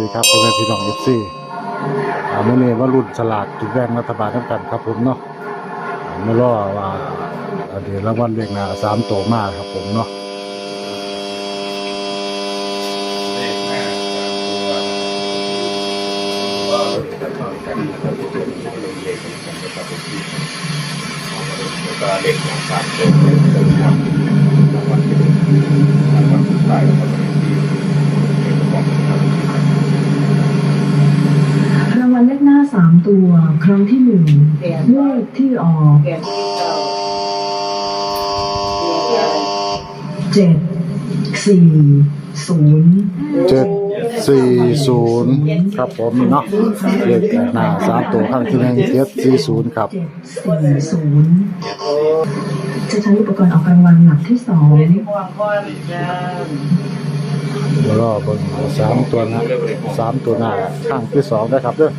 ดีครับพ่อแม่พี่น้องเอฟซีอ่ามื่อนี้ว่ารุ่นสลากกินแบ่งรัฐบาลทั้งกันครับผมเนาะไม่รอว่าเดี๋ยวรางวัลเบียกหน้าสามโตวมากครับผมเนาะเลขหน้าสามตัวก็จะต้องกันนะครับตัวนี้เป็กสามตัวรางวัลที่หนึ่งรางวัลสุดท้ายนะครับที่เป็นของครับ รางวั ลเลขหน้าสามตัว ครั้งที่หนึ่งเลขที่ออกเจ็ดสี่ศูนย์เจ็ดสี่ศูนย์ครับผมเนาะเลขหน้าสามตัวข้างที่หนึ่งเจ็ดสี่ศูนย์ครับเจ็ดสี่ศูนย์จะใช้อุปกรณ์ออกรางวัลหลักที่สองแล้วก็เบิ่งสามตัวหน้าสามตัวหน้าข้างที่สองนะครับเด้อ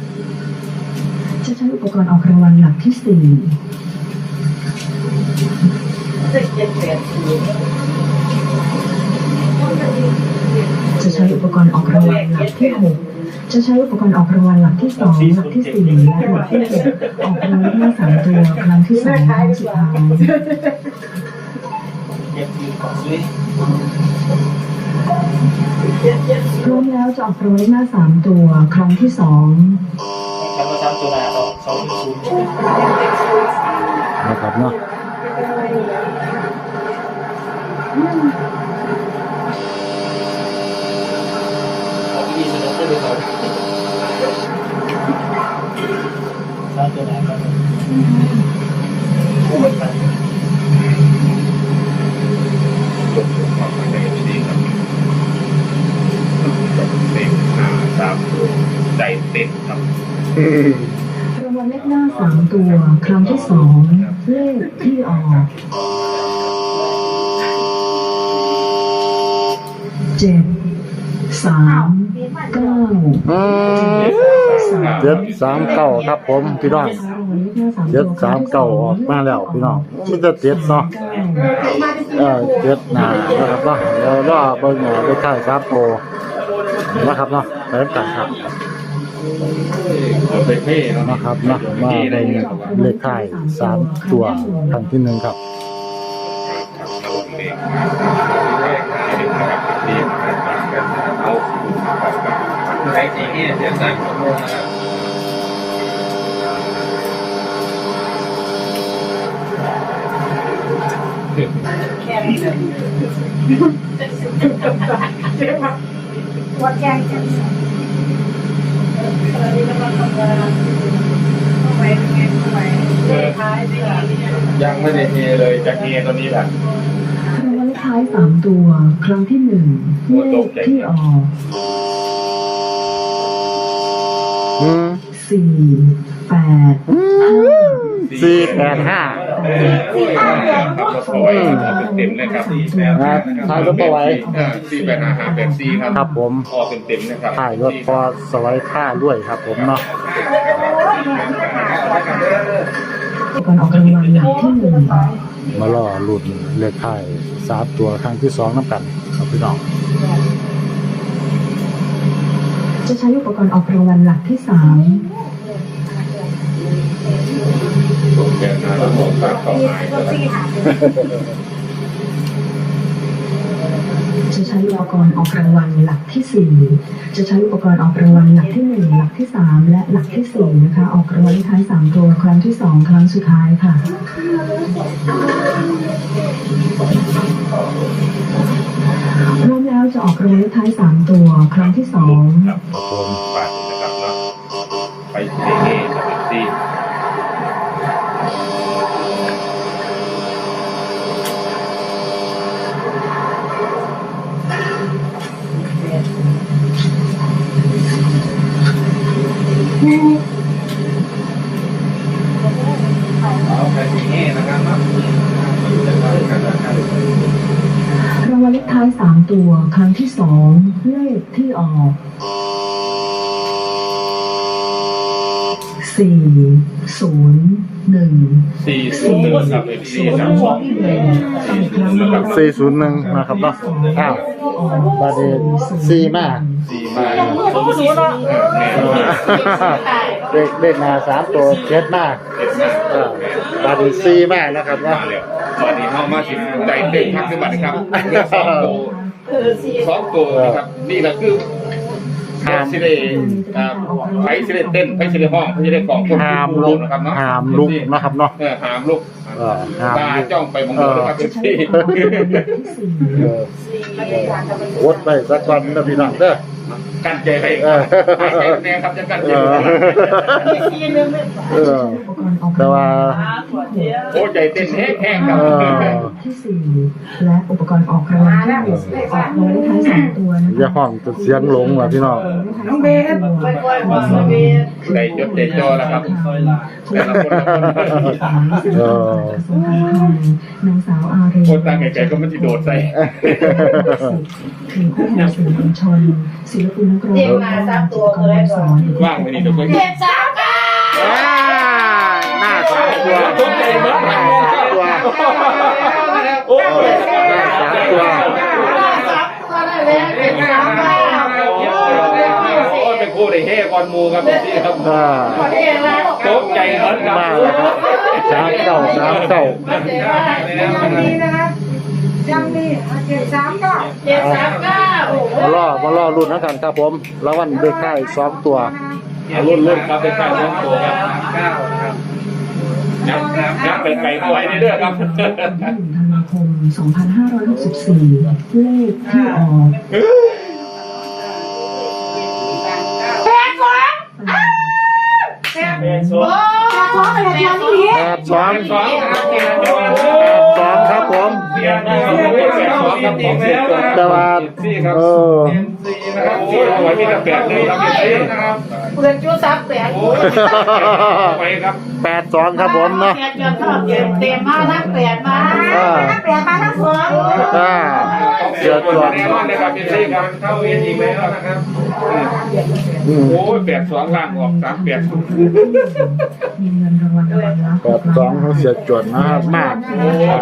จะใช้อุปกรณ์ออกรางวัลหลักที่สี่จะใช้อุปกรณ์ออกรางวัลหลักที่หกจะใช้อุปกรณ์ออกรางวัลหลักที่สองหลักที่สี่และหลักที่หกออกรางวัลหน้าสามตัวครั้งที่สองครั้งสุดท้ายพร้อมแล้วจะออกรางวัลหน้าสามตัวครั้งที่สอง สองศูนย์นะครับเนาะออกที่ดีสุดก็คือเขาซ้ำตัวหนาครับจบของในเอฟซีครับเลขหน้าสามตัวใจเต็มครับรางวัลเลข หน้าสามตัว ครั้งที่สองเลขที่ออกเจ็ดสามเก้าเจ็ดสามเก้าครับผมพี่น้องเจ็ดสามเก้าออกมาแล้ว พี่น้องมันจะเจ็ดเนาะเออเจ็ดหนานะครับเนาะแล้วก็เบิ่งหนาได้ค่ายครับโตนะครับเนาะไปกันครับ ไปเพ่เนาะนะครับนาะมาเบิ่งเลขค่ายสามตัวครั้งที่หนึ่งครับเราเลขเลขเลขนะครับเลขกันเอาใช้จริงเนี่ยเสียใจหมดเลยนะครับวัดแกงกันตอนนี้กำลังจ้าไปไง ยไม่ดียังไม่ได้เฮเลยจะเฮตอนนี้แหละรางวัลเลขท้ายสามตัว ครั้งที่หนึ่งเลขที่ออกอืมสี่แปดห้า สี่แปดห้าเอาไว้เต็มเลยครับสี่แปดครับถ่ายรถเอาไว้ สี่แปดห้าห้าแปดสี่ครับครับผมออกเต็มๆนะครับถ่ายรถพอสไลด์ค่าด้วยครับผมเนาะอุปกรณ์ออกรางวัลหลักที่หนึ่งมาล่อรุ่นเลขค่ายสามตัวครั้งที่สองน้ำกันครับพี่น้อง จะใช้อุปกรณ์ออกรางวัลหลักที่สาม ผมแกนาแล้วผมฝากต่อหายก็สี่หาจะใช้อุปกรณ์ออกรางวัลหลักที่สี่จะใช้อุปกรณ์ออกรางวัลหลักที่หนึ่งหลักที่สามและหลักที่สี่นะคะ ออกรางวัลท้ายสามตัวครั้งที่สองครั้งสุดท้ายค่ะร้อมแล้วจะออกรางวัลท้ายสามตัวครั้งที่สองครับผมฝากนะครับเนาะไปเฮเฮกับสี่เอา สี่สี่ศูนย์หนึ่งสี่ศูนย์หนึ่งครับเอฟซีครับอีกครั้งหนึ่งสี่ศูนย์หนึ่งนะครับเนาะอ้าวบาดนีสี่มาสี่มาเด็กเด็กมาสามตัวเจ็ดมาเออบาดนีสี่มากนะครับเนาะมาเดเข้ามาสิใจเด็กพักขึ้นมาครับสองตัวสองตัวนะครับนี่แหละคือ หามสิได้อ่าไผสิได้เต้นไผสิได้ห้องไผสิได้กองคนหามลุกนะครับเนาะหามลุกนะครับเนาะ เออหามลุกเออหามตาจ้องไปมองดูนะครับเอฟซีเออวดไปสักวันนะพี่น้องเด้อกันใจไปเออหายใจแน่ครับจะกันเอใจอเออแต่ว่าโอ้ใจเต้นแห้งๆครับเออที่สี่และอุปกรณ์ออกรางวัลที่หนึ่งออกรางวัลเลขท้ายสองตัวนะอย่าคะห้องจนเสียงหลงว่ะพี่น้องน้องเบสใจจดใจจ่อแล้วครับแต่ละคนละคนเออนางสาวอารีคนตั้งไกลๆก็ไม่ติดโดดใส่ถึงผู้นำสื่อมวลชนศิลปินนักร้องและการสอนว่างไปนี่เดี๋ยวไปเจ็ดสามเก้าหน้าสามตัวตกใจมากหน้าสามตัวโอ้ยหน้าสามตัว สามตัวนั่นแหละเจ็ดสามเก้า โอ้ยเป็นคู่ในเฮ่ก่ อนมูครับพี่ครับอ่าเจ็ดแล้วตกใจเหมือนกันมาแล้วครับสามเก้าสามเก้ายังดีเจ็ดสามเก้าเจ็ดสามเก้าโอ้โหมาล่อมาล่อรุ่นแล้วกันครับผมรางวัลเด็กไข่สองตัวรุ่นรุ่นครับเป็นการรุ่นตัวครับเก้าครับยับยับเป็นไก่ปล่อยในเด้อครับหนึ่งธันวาคม 2564 เลขที่ออก แปดสองแปดสองอะไรอย่างนี้แปดสองสองครับแปดสองครับผมเสีครับแปดสองครับผมเสียตัวแต่ว่าเออนะครับโอ้ยไว้มีแต่แปดเลยครับ รับเพื่อนจุดสามแปดโอ้ยไปครับแปดสองครับผมเนาะแปดจนชอบเต็มเต็มมาทั้งแปดมาทั้งแปดมาทั้งสองอ่าเสือตัวแน่นอนนะครับพี่ครับเข้าเวียนอีกแล้วนะครับโอ้ยแปดสองล่างออกสามแปดแปดสองเขาเสียจวดนะครับมากอ่า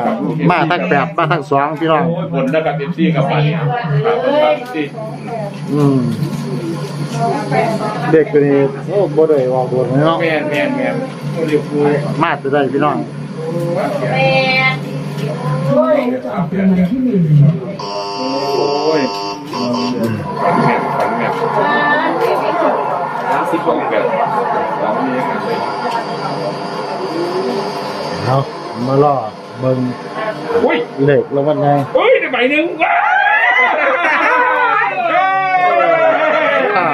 มาทั้งแปดมาทั้งสองพี่น้องโอ้ยบนะครับเอฟซีครับบ้านนี้ครับครับเอฟซีอืม เด็กคนนี้โอ้บ่ได้ออกโดนเลยเนาะแมนแมนแมนโอ้ยฟูมาจะได้พี่น้องแปดออกรางวัลที่หนึ่งโอ้ยฝันแมนฝันแมนสิบสองแปดสองนี้กันเลยเอามาล่อเบิ่งโอ้ยเลขแล้ววันไงโอ้ยได้ใบหนึ่งว้า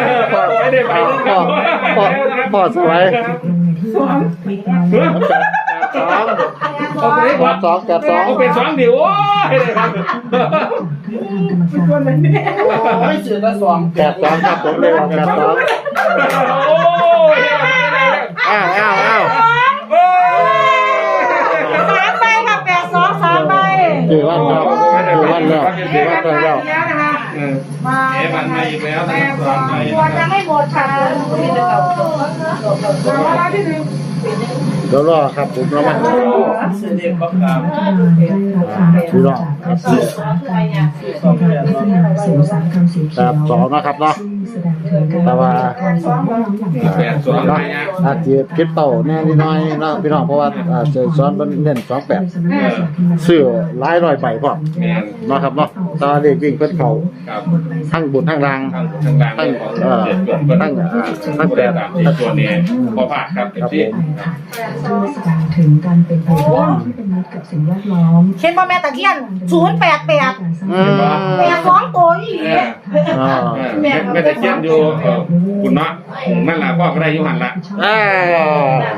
วไม่ได้ใบหนึ่งพ่อพ่อพ่อสวยลงในที่สองคลิกน้อยแปดสองเอาไปแปดสองแปดสองเอาเป็นสองเดียวโอ้ยทางกรรมการโอ้ยสื่อละสองแปดสองครับผมเลยว่าแปดสองโอ้ยอ้าวอ้าวอ้าวสามใบค่ะแปดสองสามใบเดี๋ยววันแล้วเดี๋ยววันแล้วเดี๋ยววันแล้ว มาเอ๊ะมันมาอีกแล้วนะสองใบควรจะไม่หมดค่ะเดี๋ยวรอครับผมแล้วมันสื่อ เด็กประกาศได้รับการช่วยจากกระทรวงสาธารณสุขในการพัฒนาเสริมสารคำสีเขีแปยวดสองนะครับเนาะซึ่งแสดงถึงการการสอนย้อนหลังแปดสองเนาะไปนะอาจจะคิดเป่าแน่นิดหน่อยเนาะพี่น้องเพราะว่าอาจจะซ้อนเป็นเน้นสองแปดเสื้อหลายร้อยใบพร้อมแมนเนาะครับเนาะตาเด็กยิ่งเพิ่นเขาครับทั้งบุญทั้งรางทางทางด้านของเจ็ดส่วนเพิ่นทั้งแปดที่ส่วนนี้พอผ่านครับที่ซึ่งแสดงถึงการเป็นไปได้ที่เป็นมิตรกับสิ่งแวดล้อมเช่นว่าแม่ตะเคียนศูนย์แปดแปดอืมแปดสองตัวอีหลีอ่าไม่ได้เขียนอยู่คุณเนาะนั่นแหละพ่อก็ได้ยุหันละอ่า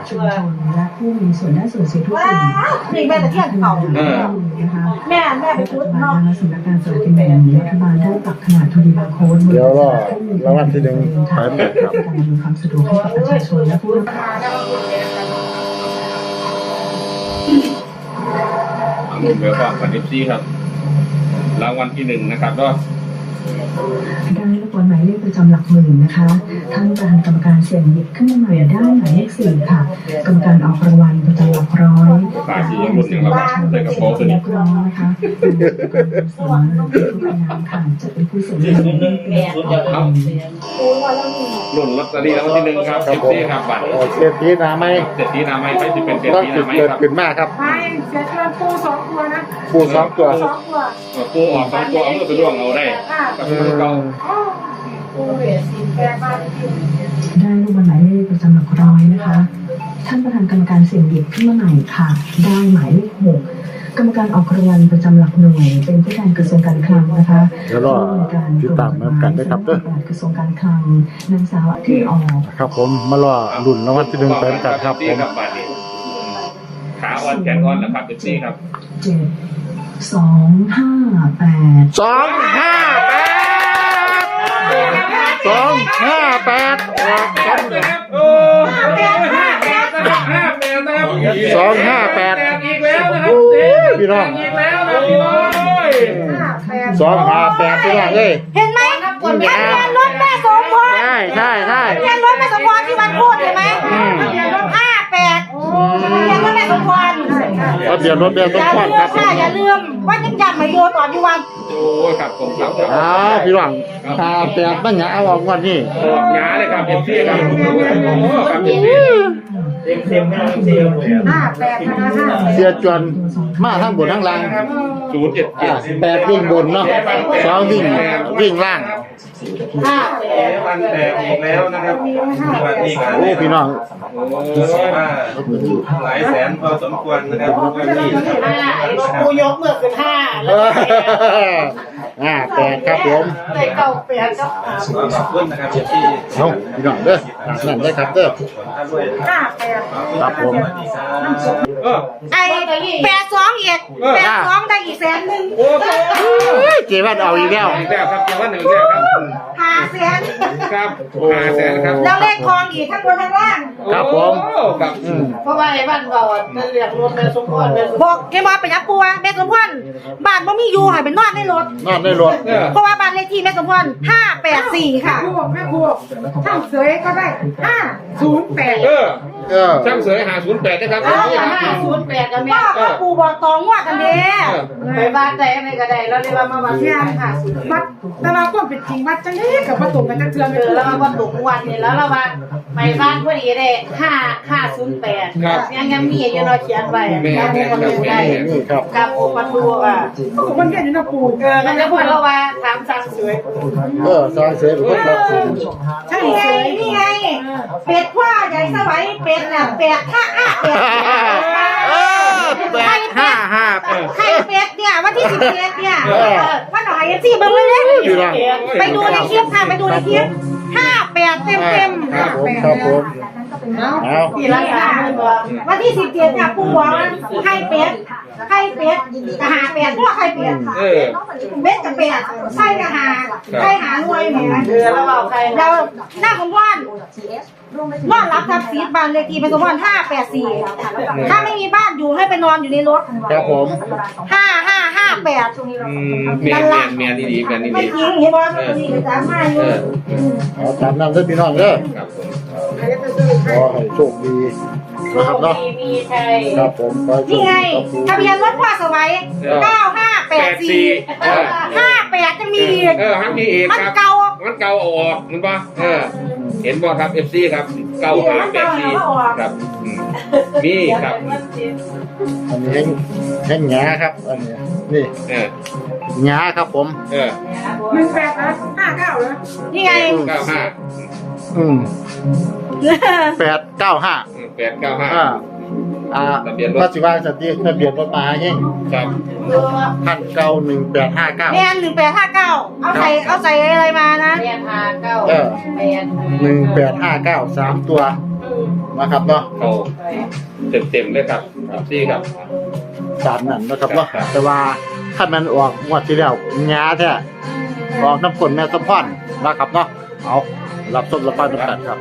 ชุมชนและผู้มีส่วนได้ส่วนเสียทุกว้ากลุ่ม วนี่แม่ตะเคียนเขานะคะแม่แม่ไปพูดทาเนาะงสำนักงานสลากกินแบ่ง รัฐบาลได้ปรับขนาดทุลีบาโค้ดเดี๋ยวรอรางวัลที่หนึ่งไปหมดครับการอำนวยความสะดวกให้กับประชาชนและผู้รับเดี๋ยวก็ปันดิฟซี่ครับ รางวัลที่หนึ่งนะครับก็ได้ ลูกบอลหมายเลขประจำหลักหมื่นนะคะ ท่านประธานกรรมการเสี่ยงหยิบขึ้นมาใหม่ได้หมายเลขสี่ค่ะ กรรมการออกรางวัลประจำหลักร้อยตาสียังรุ่นยังครับใส่กระเป๋าตัวนี้เรียบร้อยนะคะสมรภูมิทุกนามค่ะจะเป็นผู้เสี่ยงหยิบเป็นต่อไปรุ่นลอตเตอรี่รางวัลที่หนึ่งครับสิบสี่ครับบัตรโอเคทีนะไม่เศรษฐีนาไม่ใครจะเป็นเศรษต้องฐีจุนาดไม่เกิดครับขึ้นมากครับไม่เสียเงินปูสองตัวนะปูสองตัวสองตัวปูออกสองตัวเอาเมื่อไปร่วงเอาได้กับอืปูเก่ามปูเบียสิแปดบาทจริง ได้ลูกบอลหมายเลขประจำหลักร้อยนะคะ ท่านประธานกรรมการเสี่ยงหยิบขึ้นมาใหม่ค่ะ ได้หมายเลขหกกรรมการออกรางวัลประจำหลักหน่วยเป็นผู้แทนกระทรวงการคลังนะคะเดี๋ยวรอติดตามน้ำกันด้วยครับเด้อกระทรวงการคลังนางสาวที่ออกครับผมมารอรุ่นรางวัลที่หนึ่งไปกันครับผมครับบัตรนี้ขาอ่อนแขนอ่อนนะครับเอฟซีครับเจ็ดสองห้าแปดสองห้าแปด สองห้าแปดออกกันโอ้แปดห้าแปดนะครับห้าแปดนะครับสองห้าแปดแตกอีกแล้วนะครับพี่น้องอีกแล้วนะพี่น้องห้าแปดสองห้าแปดพี่น้องเอ้ยเห็นไหมทะเบียนรถแม่สมพรใช่ใช่ใช่ทะเบียนรถแม่สมพรที่มันพูดเห็นไหม อืม ทะเบียนรถห้าแปดทะเบียนรถแม่สมพรทะเบียนรถเบียนอต้นย่าควันลืครัมบค่ะอย่าลืมว่ายังจำมาโยตอนที่วันโอ้ยครับผมครับครับอ้าวพี่น้องห้าแปดมันอย่าเอาออกวันนี้ออกหยาเลยครับเอฟซีครับโอ้โหครับเอฟซีห้าแปดนะห้าแปดเสียจวนมาทั้งบนทั้งล่างศูนย์เจ็ดเจ็อ่าดแปดวิ่งบนเนาะสองวิ่งวิ่งล่าง ห้าแปดมันแตกอีกแล้วนะครับสวัสดีครับโอ้พี่น้องว่าหลายแสนพอสมควรนะครับวันนี้นะครับกูยกเมื่อคืนห้าเอออ่าแปดครับผมแต่เก่าแปดก็หาขอบคุณนะครับที่เอาพี่น้องเด้อตามนั่นได้อครับเด้อท่านด้วยห้าแปดครับผมเออไอ้แปดสองอีกแปดสองได้อีกแสนหนึ่งโอ้โหเฮ้ยเจวันเอาอีกแล้วอีกแล้วครับเจ้าวันหนึ่งแล้วครับห้าแสนครับห้าแสนครับแล้วเลขทองอีกทั้งบนทั้งล่าง ครับผม โอ้ครับอืม เพราะว่าไอ้บ้านเราอะจะเรียกรถแม่สมพรแม่สมพรบอกแกมาเป็นยักษ์ปัวแม่สมพรบ้านบ่มีอยู่ให้เป็นนอนในรถ นอนในรถเออเพราะว่าบ้านเลขที่แม่สมพรห้าแปดสี่ค่ะ ครูแม่ครูช่างเสยก็ได้ห้าศูนย์แปดเออเออช่างเสยหาศูนย์แปดนะครับห้าศูนย์แปดกับแม่พ่อก็ปูบอกตองว่ากันเด้ไปบ้านแต่ไม่ก็ได้แล้วเรียกว่ามาบ้านที่ห้าศูนย์วัดแต่เราก็เป็นจริงวัดจังนี้กับประตูกันจังเทือนเออแล้วมาตกวันนี่แล้วเราว่าไปบ้านพอดีได้ห้าห้าศูนย์แปดยังยังมีอยู่เราเขียนไว้ยังมีคนอยู่ได้นี่ครับ กับโอปันดูอะมันแค่นี้นะปูเออมันจะพูดเราว่าถามสั่งสวยเออสร้างเสร็จเป็นคนครับผมใช่ไงนี่ไงเป็ดว่าใหญ่สวัยเป็ดน่ะเป็ดห้าห้าเป็ดเออ แปดห้าห้าแปด ไข่เป็ดเนี่ยวันที่สิบเอ็ดเนี่ยเออวันหน่อยเอฟซีเบิ้งเลยพี่น้อง ไปดูในคลิปค่ะไปดูในคลิปห้าแปดเต็มเต็มครับผมครับผมเอาที่ร้านอาหารว่าวันที่สิบเจ็ดเนี่ยปูบอกว่าไข่เป็ดไข่เป็ดกะหาเป็ดพวกไข่เป็ดเออเบ็ดกับเป็ดไข่กะหาไข่หาหน่วยเนี่ยเออแล้วเราใครเราหน้าของว่านว่านรับทับซีดบ้านเลขที่เป็นสมบัติห้าแปดสี่ถ้าไม่มีบ้านอยู่ให้ไปนอนอยู่ในรถครับผมห้าห้าห้าแปดอืมเมียนเมียนเมียนนี่ดีเมียนนี่ไม่ดีจริงเห็นว่าตัวนี้จะมาอยู่เอาตามนั้นเด้อพี่น้องเด้อครับผมขอให้โชคดีนะครับเนาะมีมีชัยครับผมขอให้โชนี่คไงดีครับทะเบียนรถพ่อสวัยเก้าห้าแปดสี่ห้าแปดจะมีอีกเออฮันมีเอกมันครับ เก่ามันเก่าเอาออกมันป่ะเออ เห็นป่ะครับเอฟซีครับเก่าหาแปดซีครับอืมมีครับอันนี้แห้งแห้งหงาครับอันนี้นี่เออหงาครับผม เออหนึ่งแปดนะห้าเก้านะนี่ไง เก้าห้าอืม แปดเก้าห้าแปดเก้าห้า อ่าอ่าทะเบียนรถปัจจุบันสติทะเบียนรถมาแห้งครับ พันเก้าหนึ่งแปดห้าเก้า แมนหนึ่งแปดห้าเก้าเอาใส่เอาใส่อะไรมานะแปดห้าเก้าเออ แปดหนึ่งแปดห้าเก้าสามตัวนะครับเนาะเขาเต็มเต็มๆเลยครับเอฟซีครับ สามนั่นนะครับเนาะครับ แต่ว่าถ้ามันออกงวดที่แล้วหงาแท้ออกน้ำฝนแม่สะพอนนะครับเนาะเอา รับส้มรับป้ายน้ำกันครับ